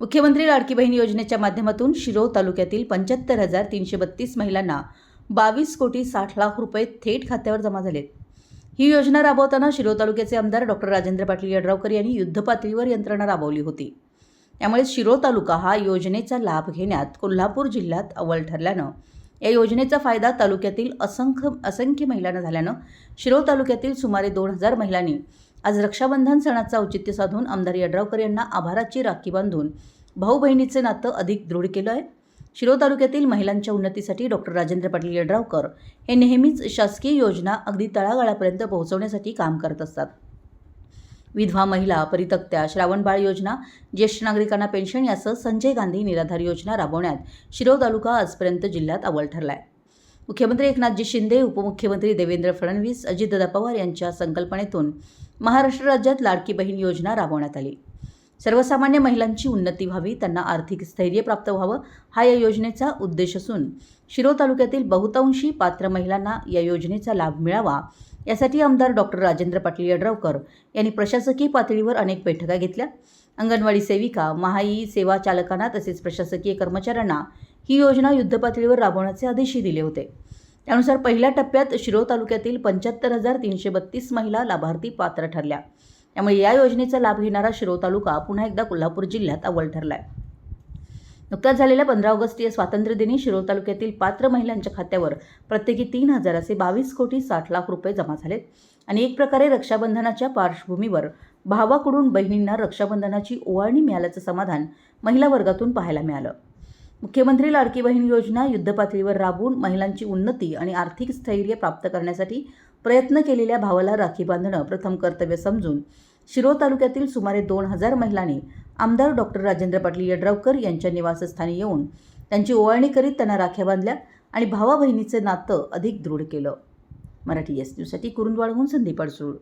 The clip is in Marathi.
मुख्यमंत्री लाडकी बहीण योजनेच्या माध्यमातून शिरोळ तालुक्यातील पंच्याहत्तर हजार तीनशे बत्तीस महिलांना बावीस कोटी साठ लाख रुपये थेट खात्यावर जमा झालेत. ही योजना राबवताना शिरोळ तालुक्याचे आमदार डॉक्टर राजेंद्र पाटील यड्रावकर यांनी युद्धपातळीवर यंत्रणा राबवली होती. त्यामुळे शिरोळ तालुका हा योजनेचा लाभ घेण्यात कोल्हापूर जिल्ह्यात अव्वल ठरल्यानं या योजनेचा फायदा तालुक्यातील असंख्य असंख्य महिलांना झाल्यानं शिरोळ तालुक्यातील सुमारे दोन हजार महिलांनी आज रक्षाबंधन सणाचं औचित्य साधून आमदार यड्रावकर यांना आभाराची राखी बांधून भाऊ बहिणीचे नातं अधिक दृढ केलं आहे. शिरो तालुक्यातील महिलांच्या उन्नतीसाठी डॉक्टर राजेंद्र पाटील यड्रावकर हे नेहमीच शासकीय योजना अगदी तळागाळापर्यंत पोहोचवण्यासाठी काम करत असतात. विधवा महिला परितक्त्या श्रावणबाळ योजना ज्येष्ठ नागरिकांना पेन्शन यासह संजय गांधी निराधार योजना राबवण्यात शिरो तालुका आजपर्यंत जिल्ह्यात अव्वल ठरला आहे मुख्यमंत्री एकनाथजी शिंदे उपमुख्यमंत्री देवेंद्र फडणवीस अजितदादा पवार यांच्या संकल्पनेतून महाराष्ट्र राज्यात लाडकी बहीण योजना राबवण्यात आली. सर्वसामान्य महिलांची उन्नती व्हावी त्यांना आर्थिक स्थैर्य प्राप्त व्हावं हा या योजनेचा उद्देश असून शिरोळ तालुक्यातील बहुतांशी पात्र महिलांना या योजनेचा लाभ मिळावा यासाठी आमदार डॉक्टर राजेंद्र पाटील यड्रावकर यांनी प्रशासकीय पातळीवर अनेक बैठका घेतल्या. अंगणवाडी सेविका महाई सेवा चालकांना तसेच प्रशासकीय कर्मचाऱ्यांना ही योजना युद्धपातळीवर राबवण्याचे आदेशही दिले होते. त्यानुसार पहिल्या टप्प्यात शिरो तालुक्यातील पंच्याहत्तर हजार तीनशे बत्तीस महिला लाभार्थी पात्र ठरल्या. त्यामुळे या योजनेचा लाभ घेणारा शिरो तालुका पुन्हा एकदा कोल्हापूर जिल्ह्यात अव्वल ठरलाय. नुकत्याच झालेल्या पंधरा ऑगस्ट या स्वातंत्र्यदिनी शिरो तालुक्यातील पात्र महिलांच्या खात्यावर प्रत्येकी तीन हजार असे बावीस कोटी साठ लाख रुपये जमा झालेत आणि एक प्रकारे रक्षाबंधनाच्या पार्श्वभूमीवर भावाकडून बहिणींना रक्षाबंधनाची ओवाळणी मिळाल्याचं समाधान महिला वर्गातून पाहायला मिळालं. मुख्यमंत्री लाडकी बहीण योजना युद्धपातळीवर राबवून महिलांची उन्नती आणि आर्थिक स्थैर्य प्राप्त करण्यासाठी प्रयत्न केलेल्या भावाला राखी बांधणं प्रथम कर्तव्य समजून शिरो तालुक्यातील सुमारे दोन हजार महिलांनी आमदार डॉक्टर राजेंद्र पाटील यड्रावकर यांच्या निवासस्थानी येऊन त्यांची ओवाळणी करीत त्यांना राख्या बांधल्या आणि भावा बहिणीचे नातं अधिक दृढ केलं. मराठी एस न्यूजसाठी कुरुंदवाडहून संदीप अडसूळ.